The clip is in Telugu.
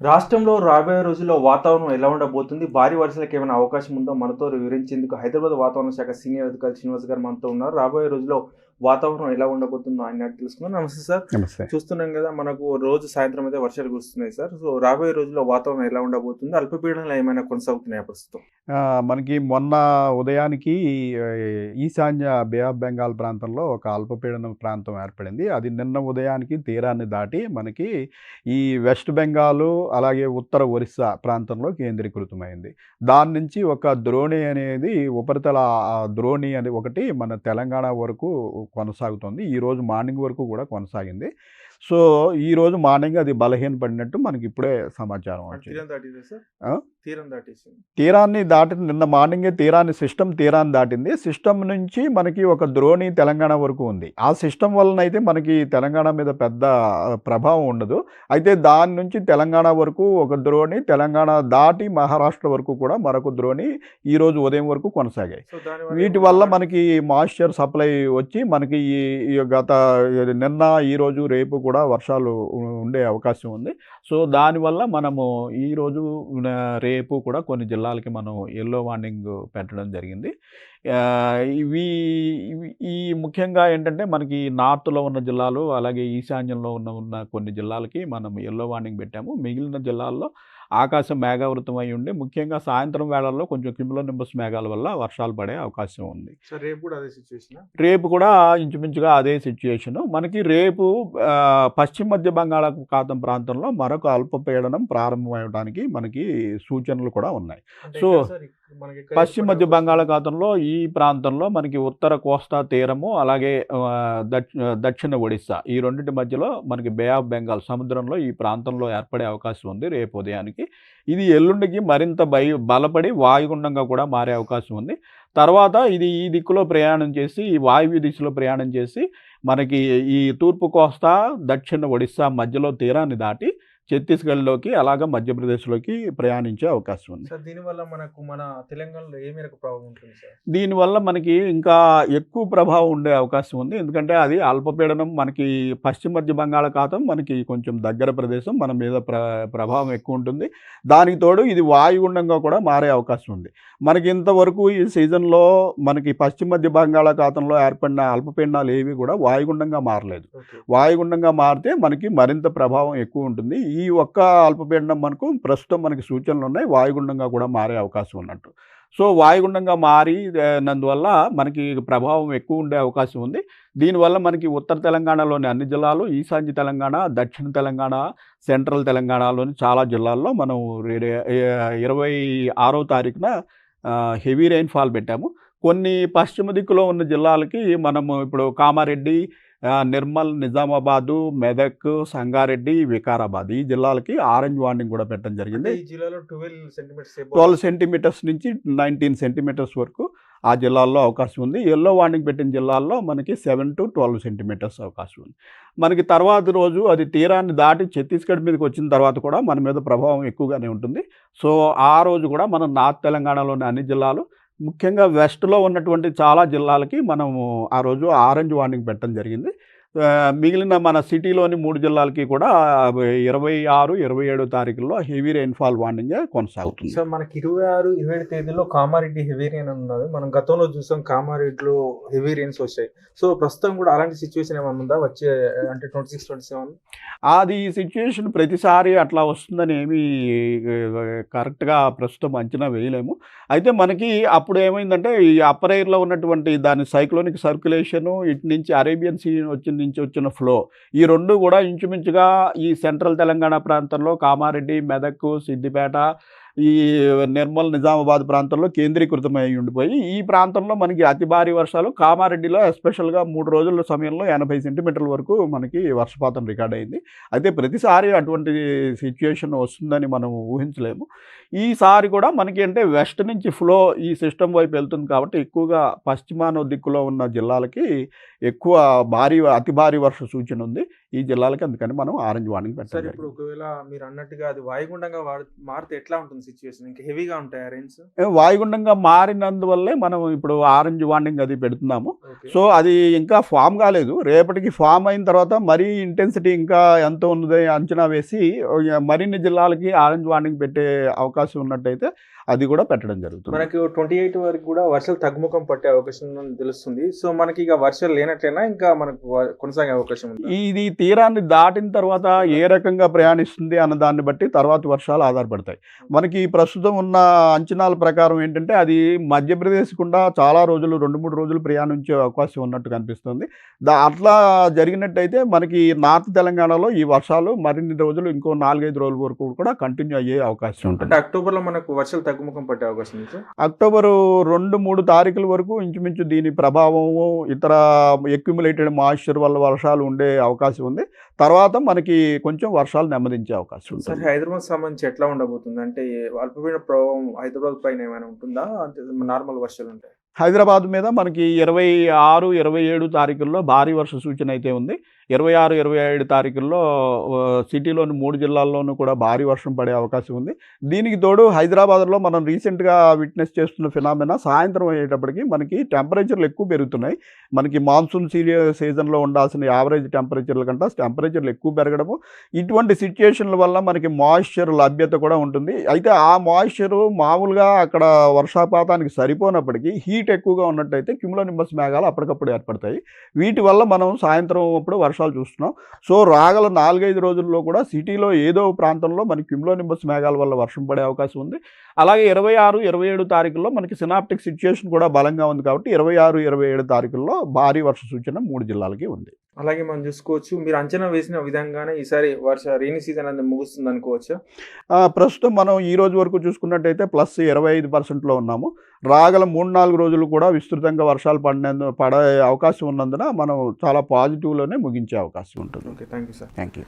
రాష్ట్రంలో రాబోయే రోజుల్లో వాతావరణం ఎలా ఉండబోతుంది? భారీ వర్షాలకు ఏమైనా అవకాశం ఉందో మనతో వివరించేందుకు హైదరాబాద్ వాతావరణ శాఖ సీనియర్ అధికారి శ్రీనివాస్ గారు మనతో ఉన్నారు. రాబోయే రోజుల్లో వాతావరణం ఎలా ఉండబోతుందో ఆయన తెలుసుకుందాం. నమస్తే సార్. చూస్తున్నాం కదా మనకు రోజు సాయంత్రం అయితే వర్షాలు కురుస్తున్నాయి సార్. సో రాబోయే రోజుల్లో వాతావరణం ఎలా ఉండబోతుంది అల్పపీడనలు ఏమైనా కొనసాగుతున్నాయి ప్రస్తుతం? మనకి మొన్న ఉదయానికి ఈశాన్య బే ఆఫ్ బెంగాల్ ప్రాంతంలో ఒక అల్పపీడన ప్రాంతం ఏర్పడింది. అది నిన్న ఉదయానికి తీరాన్ని దాటి మనకి ఈ వెస్ట్ బెంగాల్ అలాగే ఉత్తర ఒరిస్సా ప్రాంతంలో కేంద్రీకృతమైంది. దాని నుంచి ఒక ద్రోణి అనేది ఉపరితల ద్రోణి అని ఒకటి మన తెలంగాణ వరకు కొనసాగుతుంది. ఈ రోజు మార్నింగ్ వరకు కూడా కొనసాగింది. సో ఈ రోజు మార్నింగ్ అది బలహీనపడినట్టు మనకి ఇప్పుడే సమాచారం వచ్చింది. తీరాన్ని దాటి నిన్న మార్నింగే తీరాన్ని సిస్టమ్ తీరాన్ని దాటింది. సిస్టమ్ నుంచి మనకి ఒక ద్రోణి తెలంగాణ వరకు ఉంది. ఆ సిస్టమ్ వలన అయితే మనకి తెలంగాణ మీద పెద్ద ప్రభావం ఉండదు. అయితే దాని నుంచి తెలంగాణ వరకు ఒక ద్రోణి తెలంగాణ దాటి మహారాష్ట్ర వరకు కూడా మరొక ద్రోణి ఈ రోజు ఉదయం వరకు కొనసాగాయి. వీటి వల్ల మనకి మాయిశ్చర్ సప్లై వచ్చి మనకి ఈ గత నిన్న ఈరోజు రేపు కూడా వర్షాలు ఉండే అవకాశం ఉంది. సో దానివల్ల మనము ఈరోజు రేపు కూడా కొన్ని జిల్లాలకి మనం ఎల్లో వార్నింగ్ పెట్టడం జరిగింది. ఇవి ఇవి- ఈ ముఖ్యంగా ఏంటంటే మనకి నార్త్లో ఉన్న జిల్లాలు అలాగే ఈశాన్యంలో ఉన్న ఉన్న కొన్ని జిల్లాలకి మనం ఎల్లో వార్నింగ్ పెట్టాము. మిగిలిన జిల్లాల్లో ఆకాశం మేఘావృతం అయి ఉండి ముఖ్యంగా సాయంత్రం వేళల్లో కొంచెం కిమ్లో నింబస్ మేఘాల వల్ల వర్షాలు పడే అవకాశం ఉంది. సార్ రేపు కూడా అదే సిచ్యువేషన్ రేపు కూడా ఇంచుమించుగా అదే సిచ్యుయేషన్ మనకి రేపు పశ్చిమ మధ్య బంగాళాఖాతం ప్రాంతంలో మరొక అల్పపీడనం ప్రారంభమవడానికి మనకి సూచనలు కూడా ఉన్నాయి. సో, పశ్చిమ మధ్య బంగాళాఖాతంలో ఈ ప్రాంతంలో మనకి ఉత్తర కోస్తా తీరము అలాగే దక్షిణ ఒడిస్సా. ఈ రెండింటి మధ్యలో మనకి బే ఆఫ్ బెంగాల్ సముద్రంలో ఈ ప్రాంతంలో ఏర్పడే అవకాశం ఉంది రేపు ఉదయానికి. ఇది ఎల్లుండికి మరింత బయ బలపడి వాయుగుండంగా కూడా మారే అవకాశం ఉంది. తర్వాత ఇది ఈ దిక్కులో ప్రయాణం చేసి ఈ వాయువ్య దిశలో ప్రయాణం చేసి మనకి ఈ తూర్పు కోస్తా దక్షిణ ఒడిస్సా మధ్యలో తీరాన్ని దాటి ఛత్తీస్గఢ్లోకి అలాగా మధ్యప్రదేశ్లోకి ప్రయాణించే అవకాశం ఉంది. సార్ దీనివల్ల మనకు మన తెలంగాణలో ఏ మేరకు ప్రభావం ఉంటుంది సార్? దీనివల్ల మనకి ఇంకా ఎక్కువ ప్రభావం ఉండే అవకాశం ఉంది. ఎందుకంటే అది అల్పపీడనం మనకి పశ్చిమ మధ్య బంగాళాఖాతం మనకి కొంచెం దగ్గర ప్రదేశం మన మీద ప్ర ప్రభావం ఎక్కువ ఉంటుంది. దానికి తోడు ఇది వాయుగుండంగా కూడా మారే అవకాశం ఉంది. మనకి ఇంతవరకు ఈ సీజన్లో మనకి పశ్చిమ మధ్య బంగాళాఖాతంలో ఏర్పడిన అల్పపీడనాలు ఏవి కూడా వాయుగుండంగా మారలేదు. వాయుగుండంగా మారితే మనకి మరింత ప్రభావం ఎక్కువ ఉంటుంది. ఈ ఈ ఒక్క అల్పపీడనం మనకు ప్రస్తుతం మనకి సూచనలు ఉన్నాయి. వాయుగుండంగా కూడా మారే అవకాశం ఉన్నట్టు. సో వాయుగుండంగా మారి నందువల్ల మనకి ప్రభావం ఎక్కువ ఉండే అవకాశం ఉంది. దీనివల్ల మనకి ఉత్తర తెలంగాణలోని అన్ని జిల్లాలు ఈశాన్య తెలంగాణ దక్షిణ తెలంగాణ సెంట్రల్ తెలంగాణలోని చాలా జిల్లాల్లో మనం ఇరవై ఆరో తారీఖున హెవీ రెయిన్ఫాల్ పెట్టాము. కొన్ని పశ్చిమ దిక్కులో ఉన్న జిల్లాలకి మనము ఇప్పుడు కామారెడ్డి నిర్మల్ నిజామాబాదు మెదక్ సంగారెడ్డి వికారాబాద్ ఈ జిల్లాలకి ఆరెంజ్ వార్నింగ్ కూడా పెట్టడం జరిగింది. ఈ జిల్లాలో ట్వెల్వ్ సెంటీమీటర్స్ నుంచి నైన్టీన్ సెంటీమీటర్స్ వరకు ఆ జిల్లాల్లో అవకాశం ఉంది. ఎల్లో వార్నింగ్ పెట్టిన జిల్లాల్లో మనకి సెవెన్ టు ట్వెల్వ్ సెంటీమీటర్స్ అవకాశం ఉంది. మనకి తర్వాత రోజు అది తీరాన్ని దాటి ఛత్తీస్గఢ్ మీదకి వచ్చిన తర్వాత కూడా మన మీద ప్రభావం ఎక్కువగానే ఉంటుంది. సో ఆ రోజు కూడా మనం నార్త్ తెలంగాణలోని అన్ని జిల్లాలు ముఖ్యంగా వెస్ట్లో ఉన్నటువంటి చాలా జిల్లాలకి మనము ఆ రోజు ఆరెంజ్ వార్నింగ్ పెట్టడం జరిగింది. మిగిలిన మన సిటీలోని మూడు జిల్లాలకి కూడా ఇరవై ఆరు ఇరవై ఏడు తారీఖుల్లో హెవీ రెయిన్ఫాల్ వార్నింగే కొనసాగుతుంది. సార్ మనకి ఇరవై ఆరు ఇరవై ఏడు తేదీలో కామారెడ్డి హెవీ రెయిన్ అని ఉన్నది. మనం గతంలో చూసాం కామారెడ్డిలో హెవీ రెయిన్స్ వచ్చాయి. సో ప్రస్తుతం కూడా అలాంటి సిచ్యువేషన్ ఏమైనా ఉందా? వచ్చే అంటే ట్వంటీ సిక్స్ ట్వంటీ సెవెన్ అది సిచ్యుయేషన్ ప్రతిసారి అట్లా వస్తుందని ఏమీ కరెక్ట్గా ప్రస్తుతం అంచనా వేయలేము. అయితే మనకి అప్పుడు ఏమైందంటే ఈ అప్పర్ ఎయిర్లో ఉన్నటువంటి దాని సైక్లోనిక్ సర్క్యులేషను ఇటు నుంచి అరేబియన్ సీ వచ్చి నుంచి వచ్చిన ఫ్లో ఈ రెండు కూడా ఇంచుమించుగా ఈ సెంట్రల్ తెలంగాణ ప్రాంతంలో కామారెడ్డి మెదక్ సిద్దిపేట ఈ నిర్మల్ నిజామాబాద్ ప్రాంతంలో కేంద్రీకృతమై ఉండిపోయి ఈ ప్రాంతంలో మనకి అతి భారీ వర్షాలు కామారెడ్డిలో ఎస్పెషల్గా మూడు రోజుల సమయంలో ఎనభై సెంటీమీటర్ల వరకు మనకి వర్షపాతం రికార్డ్ అయింది. అయితే ప్రతిసారి అటువంటి సిచ్యుయేషన్ వస్తుందని మనం ఊహించలేము. ఈసారి కూడా మనకి అంటే వెస్ట్ నుంచి ఫ్లో ఈ సిస్టమ్ వైపు వెళ్తుంది కాబట్టి ఎక్కువగా పశ్చిమాన దిక్కులో ఉన్న జిల్లాలకి ఎక్కువ భారీ అతి భారీ వర్ష సూచన ఉంది. ఈ జిల్లాలకి అందుకని మనం ఆరెంజ్ వార్నింగ్ పెట్టాలి ఇప్పుడు ఒకవేళ మీరు అన్నట్టుగా అది వాయుగుండంగా మారితే ఎట్లా ఉంటుంది సిచ్యువేషన్ ఇంకా హెవీగా ఉంటాయి రేంజ్ వాయుగుండంగా మారినందువల్లే మనం ఇప్పుడు ఆరెంజ్ వార్నింగ్ అది పెడుతున్నాము. సో అది ఇంకా ఫామ్ కాలేదు. రేపటికి ఫామ్ అయిన తర్వాత మరీ ఇంటెన్సిటీ ఇంకా ఎంత ఉన్నది అంచనా వేసి మరిన్ని జిల్లాలకి ఆరెంజ్ వార్నింగ్ పెట్టే అవకాశం ఉన్నట్టయితే అది కూడా పెట్టడం జరుగుతుంది. మనకి ట్వంటీ ఎయిట్ వరకు కూడా వర్షాలు తగ్గుముఖం పట్టే అవకాశం తెలుస్తుంది. సో మనకి ఇక వర్షాలు లేనట్లయినా ఇంకా మనకు కొనసాగే అవకాశం ఉంది. ఇది తీరాన్ని దాటిన తర్వాత ఏ రకంగా ప్రయాణిస్తుంది అన్న దాన్ని బట్టి తర్వాత వర్షాలు ఆధారపడతాయి. మనకి ప్రస్తుతం ఉన్న అంచనాల ప్రకారం ఏంటంటే అది మధ్యప్రదేశ్ గుండా చాలా రోజులు రెండు మూడు రోజులు ప్రయాణించే అవకాశం ఉన్నట్టు కనిపిస్తుంది. దా అట్లా జరిగినట్టయితే మనకి నార్త్ తెలంగాణలో ఈ వర్షాలు మరిన్ని రోజులు ఇంకో నాలుగైదు రోజుల వరకు కూడా కంటిన్యూ అయ్యే అవకాశం ఉంటుంది. అంటే అక్టోబర్లో మనకు వర్షాలు తగ్గుముఖం పట్టే అవకాశం అక్టోబరు రెండు మూడు తారీఖుల వరకు ఇంచుమించు దీని ప్రభావము ఇతర ఎక్యుములేటెడ్ మాయిశ్చర్ వల్ల వర్షాలు ఉండే అవకాశం ఉంది. తర్వాత మనకి కొంచెం వర్షాలు నెమ్మదించే అవకాశం సార్ ఉంటుంది హైదరాబాద్ సంబంధించి ఎట్లా ఉండబోతుంది? అంటే అల్పపీడన ప్రభావం హైదరాబాద్ పైన ఏమైనా ఉంటుందా? అంటే నార్మల్ వర్షాలు ఉంటాయి హైదరాబాద్ మీద మనకి ఇరవై ఆరు ఇరవై ఏడు తారీఖుల్లో భారీ వర్ష సూచన అయితే ఉంది. ఇరవై ఆరు ఇరవై ఏడు తారీఖుల్లో సిటీలోని మూడు జిల్లాల్లోనూ కూడా భారీ వర్షం పడే అవకాశం ఉంది. దీనికి తోడు హైదరాబాద్లో మనం రీసెంట్గా విట్నెస్ చేస్తున్న ఫినామినా సాయంత్రం అయ్యేటప్పటికి మనకి టెంపరేచర్లు ఎక్కువ పెరుగుతున్నాయి. మనకి మాన్సూన్ సీరియో సీజన్లో ఉండాల్సిన యావరేజ్ టెంపరేచర్ల కంటే టెంపరేచర్లు ఎక్కువ పెరగడము. ఇటువంటి సిచ్యుయేషన్ల వల్ల మనకి మాయిశ్చర్ లభ్యత కూడా ఉంటుంది. అయితే ఆ మాయిశ్చర్ మామూలుగా అక్కడ వర్షాపాతానికి సరిపోనప్పటికీ హీట్ ఎక్కువగా ఉన్నట్టయితే క్యుములోనింబస్ మేఘాలు అప్పటికప్పుడు ఏర్పడతాయి. వీటి వల్ల మనం సాయంత్రం అప్పుడు వర్షాలు చూస్తున్నాం. సో రాగల నాలుగైదు రోజుల్లో కూడా సిటీలో ఏదో ప్రాంతంలో మనకి క్యుములోనింబస్ మేఘాల వల్ల వర్షం పడే అవకాశం ఉంది. అలాగే ఇరవై ఆరు ఇరవై ఏడు తారీఖుల్లో మనకి సినాప్టిక్ సిచ్యుయేషన్ కూడా బలంగా ఉంది కాబట్టి ఇరవై ఆరు ఇరవై ఏడు తారీఖుల్లో భారీ వర్ష సూచన మూడు జిల్లాలకి ఉంది. అలాగే మనం చూసుకోవచ్చు. మీరు అంచనా వేసిన విధంగానే ఈసారి వర్ష రెయినీ సీజన్ అనేది ముగుస్తుంది అనుకోవచ్చు? ప్రస్తుతం మనం ఈ రోజు వరకు చూసుకున్నట్టయితే ప్లస్ ఇరవై ఐదు పర్సెంట్లో ఉన్నాము. రాగల మూడు నాలుగు రోజులు కూడా విస్తృతంగా వర్షాలు పడినందు పడే అవకాశం ఉన్నందున మనం చాలా పాజిటివ్లోనే ముగించే అవకాశం ఉంటుంది. Okay thank you sir thank you